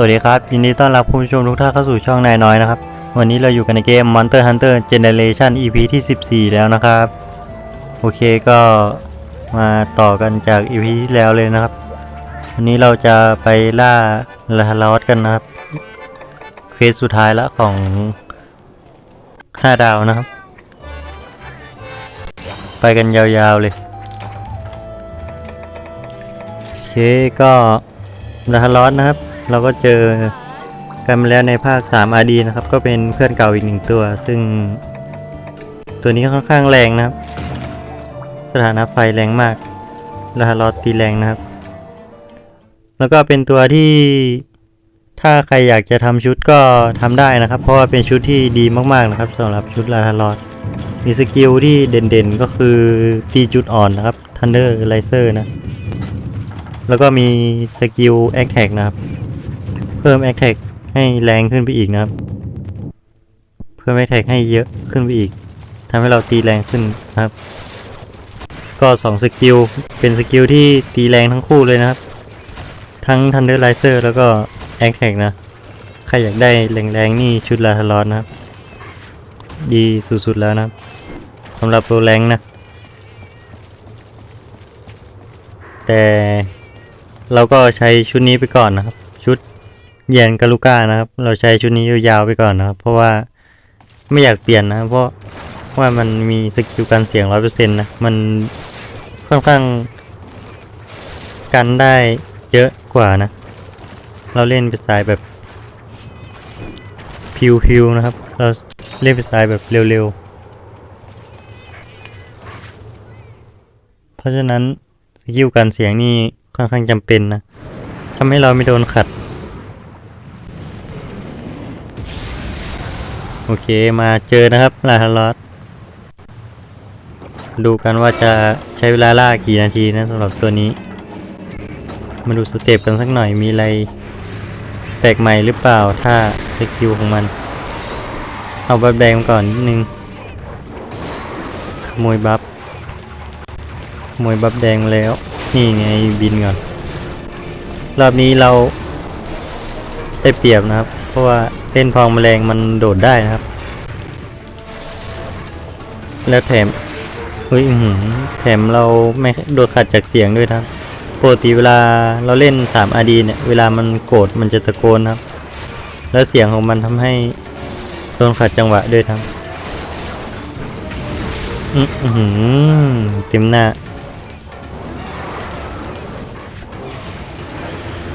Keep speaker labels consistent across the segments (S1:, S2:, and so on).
S1: สวัสดีครับ ยินดีต้อนรับคุณผู้ชมทุกท่านเข้าสู่ช่องนายน้อยนะครับ วันนี้เราอยู่กันในเกม Monster Hunter Generation EP ที่ 14 แล้วนะครับ โอเคก็มาต่อกันจาก EP ที่แล้วเลยนะครับ วันนี้เราจะไปล่าลาฮาลอสกันนะครับเควสสุดท้ายละของ 5 ดาวนะครับ ไปกันยาวๆเลยโอเคก็ลาฮาลอสนะครับ เราก็เจอกันมาแล้วในภาค 3 RD นะครับ ก็เป็นเพื่อนเก่าอีกหนึ่งตัว ซึ่ง ตัวนี้ค่อนข้างแรงนะครับ สถานะไฟแรงมากลาฮาลอสตีแรงนะครับ แล้วก็เป็นตัวที่ถ้าใครอยากจะทำชุดก็ทำได้นะครับ เพราะว่าเป็นชุดที่ดีมากๆนะครับสำหรับชุดลาฮาลอสมีสกิลที่เด่นๆก็คือตีจุดอ่อนนะครับ Thunder Riser นะ แล้วก็มีสกิล a t t a c k นะครับ เพิ่ม a t t a c k ให้แรงขึ้นไปอีกนะครับ เพิ่ม a t t a c k ให้เยอะขึ้นไปอีกทำให้เราตีแรงขึ้นนะครับ ก็สองสกิลเป็นสกิลที่ตีแรงทั้งคู่เลยนะครับ ทั้ง Thunder Riser แล้วก็ a t t a c k นะใครอยากได้แรงๆนี่ชุดลาทารอนนะครับ ดีสุดๆแล้วนะครับสำหรับตัวแรงนะ แต่เราก็ใช้ชุดนี้ไปก่อนนะครับ เยียนกาลูก้านะครับ เราใช้ชุดนี้ยาวๆไปก่อนนะครับ เพราะว่าไม่อยากเปลี่ยนนะเพราะว่ามันมีสกิลการเสียงร้อยเปอร์เซ็นต์นะมันค่อนข้างกันได้เยอะกว่านะ เราเล่นเป็นสายแบบพิวๆนะครับ เราเล่นเป็นสายแบบเร็วๆ เพราะฉะนั้นสกิลการเสียงนี่ค่อนข้างจำเป็นนะทำให้เราไม่โดนขัด โอเคมาเจอนะครับลาฮาลอสดูกันว่าจะใช้เวลาล่ากี่นาทีนะสำหรับตัวนี้ มาดูสเต็ปกันสักหน่อยมีอะไรแปลกใหม่หรือเปล่าถ้าสกิลของมัน เอาบัฟแดงก่อนนิดนึงขโมยบัฟขโมยบัฟแดงแล้ว นี่ไงบินก่อน รอบนี้เราได้เปรียบนะครับ เพราะว่า เล่นพองแมลงมันโดดได้นะครับ แล้วแถมเฮ้ยแถมเราไม่โดดขัดจากเสียงด้วยครับปกติเวลาเราเล่น3 RD เนี่ยเวลามันโกรธมันจะตะโกนครับ แล้วเสียงของมันทำให้โดนขัดจังหวะด้วยครับอื้อหือเต็มหน้า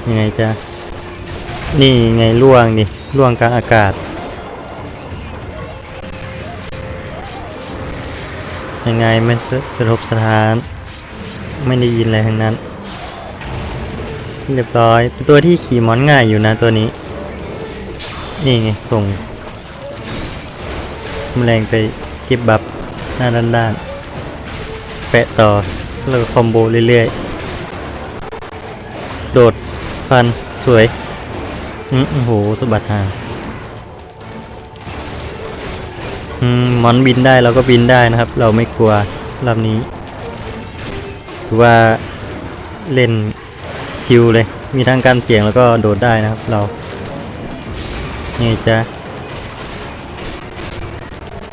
S1: ยังไงจ๊ะนี่ไงล่วงนี่ ล่วงกลางอากาศ ยังไงไม่สะสะทบสถาน ไม่ได้ยินอะไรทั้งนั้น เรียบร้อย ตัวที่ขี่มอนง่ายอยู่นะตัวนี้ นี่ไงส่งแมลงไปเก็บบัฟหน้าด้านๆแปะต่อแล้วก็คอมโบเรื่อยๆ โดดฟันสวย โอ้โหสะบัดหางอืมมอนบินได้เราก็บินได้นะครับ เราไม่กลัวลำนี้ถือว่าเล่นคิวเลย มีทั้งการเสี่ยงแล้วก็โดดได้นะครับ เรานี่จ้ะ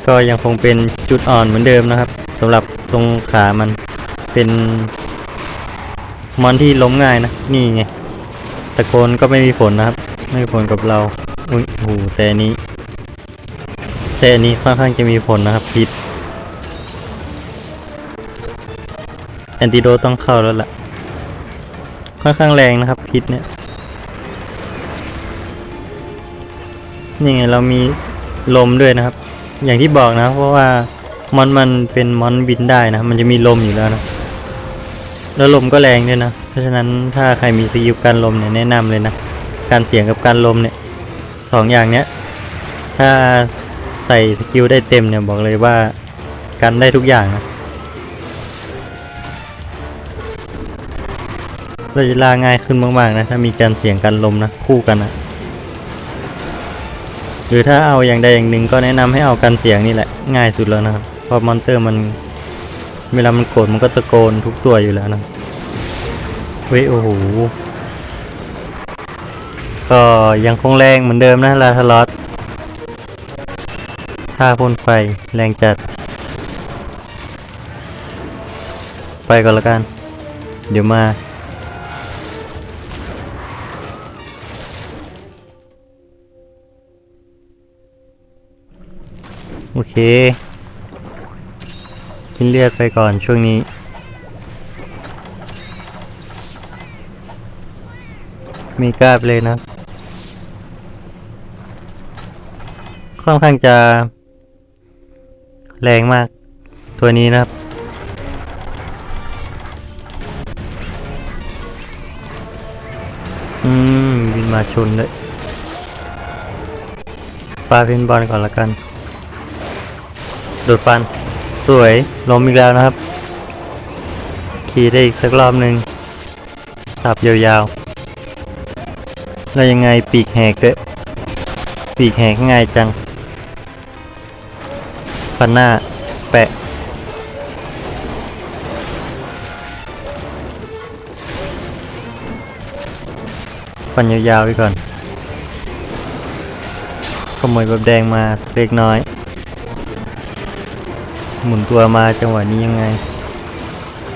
S1: ก็ยังคงเป็นจุดอ่อนเหมือนเดิมนะครับสำหรับตรงขามันเป็นมอนที่ล้มง่ายนะ นี่ไงตะโกนก็ไม่มีผลนะครับ ไม่ผลกับเรา อุ้ยโหแต่นี้แต่นี้ค่อนข้างจะมีผลนะครับพิษแอนติโดตต้องเข้าแล้วล่ะ ค่อนข้างแรงนะครับพิษเนี่ย นี่ไงเรามีลมด้วยนะครับ อย่างที่บอกนะ เพราะว่ามอนมันเป็นมอนบินได้นะ มันจะมีลมอยู่แล้วนะ แล้วลมก็แรงด้วยนะ เพราะฉะนั้นถ้าใครมีสกิลการลมเนี่ยแนะนำเลยนะ การเสียงกับการลมเนี่ยสองอย่างเนี้ย ถ้าใส่สกิลได้เต็มเนี่ยบอกเลยว่ากันได้ทุกอย่างนะเราจะลาง่ายขึ้นมากๆนะถ้ามีการเสียงการลมนะคู่กันนะหรือถ้าเอาอย่างใดอย่างหนึ่งก็แนะนำให้เอาการเสียงนี่แหละง่ายสุดแล้วนะครับเพราะมอนเตอร์มันเวลามันโกรธมันก็ตะโกนทุกตัวอยู่แล้วนะเว้ยโอ้โห ก็ยังคงแรงเหมือนเดิมนะลาทลอสท่าพ่นไฟแรงจัด ไปก่อนละกัน เดี๋ยวมาโอเค กินเลือดไปก่อนช่วงนี้ มีกล้าไปเลยนะ ค่อนข้างจะ แรงมาก ตัวนี้นะครับ อืมบินมาชนเลยปาเพนบอลก่อนละกัน โดดฟัน สวยล้มอีกแล้วนะครับ ขี่ได้อีกสักรอบหนึ่งสับยาวๆ แล้วยังไงปีกแหกเด้อปีกแหกง่ายจัง ฟันหน้า แปะฟันยาวๆไปก่อน ขโมยแบบแดงมาเล็กน้อย หมุนตัวมาจังหวะนี้ยังไง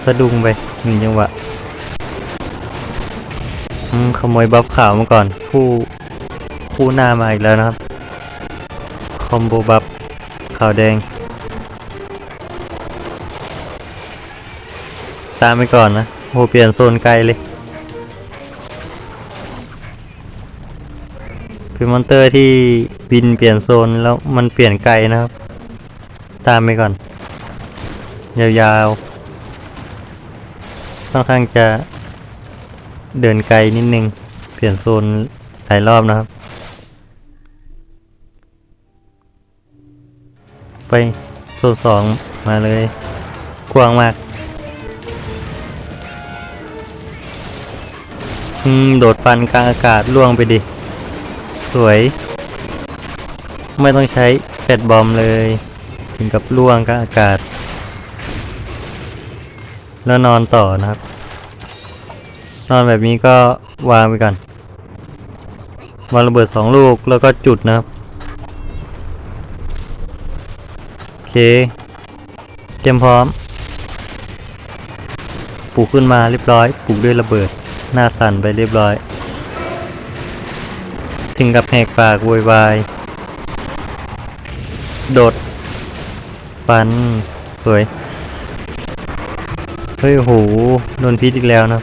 S1: สะดุ้งไปหนึ่งจังหวะขโมยบัฟขาวมาก่อน คู่คู่หน้ามาอีกแล้วนะครับ คอมโบบัฟขาวแดง ตามไปก่อนนะโหเปลี่ยนโซนไกลเลยคือมอนเตอร์ที่บินเปลี่ยนโซนแล้วมันเปลี่ยนไกลนะครับ ตามไปก่อน ยาวๆค่อนข้างจะเดินไกลนิดนึง เปลี่ยนโซนหลายรอบนะครับ ไปโซนสองมาเลย กว้างมาก อืม โดดฟันกลางอากาศล่วงไปดิ สวย ไม่ต้องใช้แฟดบอมเลย ถึงกับล่วงกลางอากาศ แล้วนอนต่อนะครับ นอนแบบนี้ก็วางไปก่อนวางระเบิดสองลูกแล้วก็จุดนะครับโอเค เตรียมพร้อม ปลูกขึ้นมาเรียบร้อย ปลูกด้วยระเบิด หน้าสั่นไปเรียบร้อย ถึงกับแหกปากโวยวาย โดด ฟัน สวย เฮ้ยโหโดนพิษอีกแล้วนะ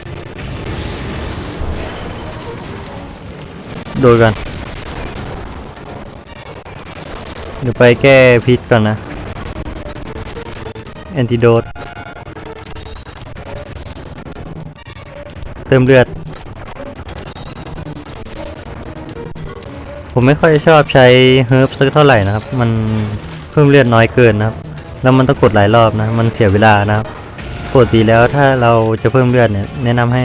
S1: โดนกัน เดี๋ยวไปแก้พิษก่อนนะ แอนติโดด ติมเลือด ผมไม่ค่อยชอบใช้เฮิร์บสักเท่าไหร่นะครับ มันเพิ่มเลือดน้อยเกินนะครับ แล้วมันต้องกดหลายรอบนะ มันเสียเวลานะครับปกติแล้วถ้าเราจะเพิ่มเลือดเนี่ย แนะนำให้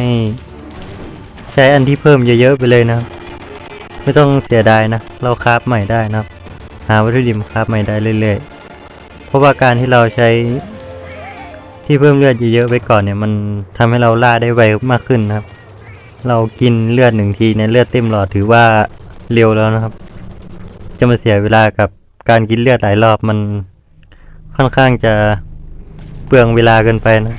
S1: ใช้อันที่เพิ่มเยอะๆไปเลยนะครับ ไม่ต้องเสียดายนะ เราคราฟใหม่ได้นะครับ หาวัตถุดิบคราฟใหม่ได้เรื่อยๆ เพราะว่าการที่เราใช้ ที่เพิ่มเลือดเยอะๆไว้ก่อนเนี่ยมันทำให้เราล่าได้ไวมากขึ้นนะครับ เรากินเลือดหนึ่งทีเนี่ยเลือดเต็มหลอดถือว่าเร็วแล้วนะครับ จะมาเสียเวลากับการกินเลือดหลายรอบมันค่อนข้างจะเปลืองเวลาเกินไปนะ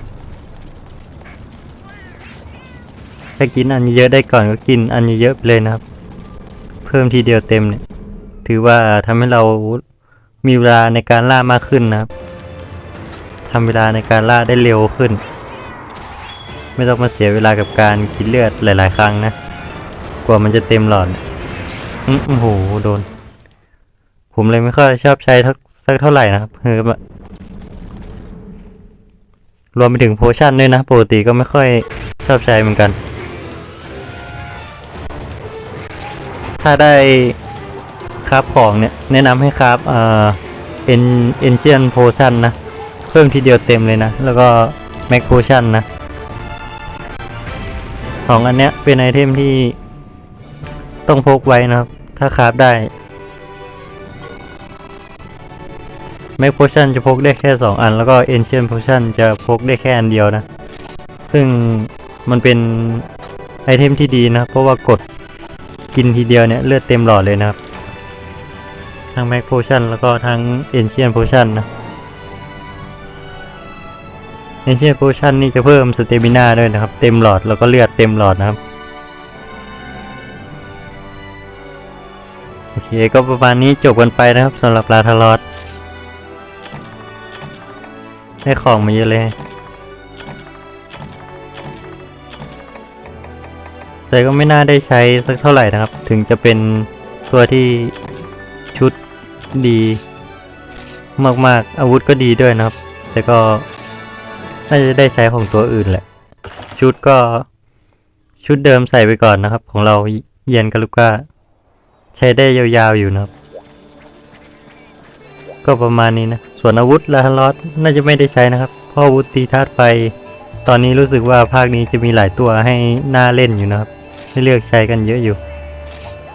S1: ถ้ากินอันเยอะได้ก่อนก็กินอันเยอะๆไปเลยนะครับ เพิ่มทีเดียวเต็มเนี่ย ถือว่าทำให้เรามีเวลาในการล่ามากขึ้นนะครับ ทำเวลาในการล่าได้เร็วขึ้น ไม่ต้องมาเสียเวลากับการกินเลือดหลาย ๆ ครั้งนะ กว่ามันจะเต็มหลอดอื้อโอ้โหโดน ผมเลยไม่ค่อยชอบใช้ทักสักเท่าไหร่นะครับเฮิร์บรวมไปถึงโพชั่นด้วยนะปกติก็ไม่ค่อยชอบใช้เหมือนกัน ถ้าได้คราฟของเนี่ย แนะนำให้คราฟเอ่อเอ็นเอ็นเชียนโพชั่นนะ เพิ่มทีเดียวเต็มเลยนะ แล้วก็แม็กโพชั่นนะสองอันเนี้ยเป็นไอเทมที่ต้องพกไว้นะครับ ถ้าคราฟได้แม็กโพชั่นจะพกได้แค่สองอัน แล้วก็เอนเชนโพชั่นจะพกได้แค่อันเดียวนะ ซึ่งมันเป็นไอเทมที่ดีนะ เพราะว่ากดกินทีเดียวเนี่ย เลือดเต็มหลอดเลยนะครับ ทั้งแม็กโพชั่นแล้วก็ทั้งเอนเชนโพชั่นนะ เอนเชียนโพชั่นนี่จะเพิ่มสเตมินาด้วยนะครับ เต็มหลอดแล้วก็เลือดเต็มหลอดนะครับ โอเคก็ประมาณนี้จบกันไปนะครับสำหรับลาทารอสได้ของมาเยอะเลยแต่ก็ไม่น่าได้ใช้สักเท่าไหร่นะครับ ถึงจะเป็นตัวที่ชุดดี มากๆ อาวุธก็ดีด้วยนะครับ แต่ก็ น่าจะได้ใช้ของตัวอื่นแหละ ชุดก็ชุดเดิมใส่ไปก่อนนะครับ ของเราเยียนกาลุก้า ใช้ได้ยาวๆอยู่นะครับ ก็ประมาณนี้นะ ส่วนอาวุธลาทารอสน่าจะไม่ได้ใช้นะครับ เพราะอาวุธตีธาตุไฟ ตอนนี้รู้สึกว่าภาคนี้จะมีหลายตัวให้น่าเล่นอยู่นะครับ ให้เลือกใช้กันเยอะอยู่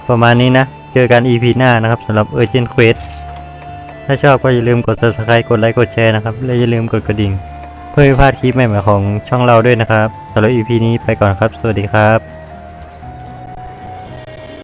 S1: ประมาณนี้นะ เจอกัน EP หน้านะครับสำหรับ Urgent Quest ถ้าชอบก็อย่าลืมกด subscribe กดไลค์กดแชร์นะครับ และอย่าลืมกดกระดิ่ง เพื่อไม่พลาดคลิปใหม่ๆของช่องเราด้วยนะครับสำหรับ EP นี้ไปก่อนครับ สวัสดีครับ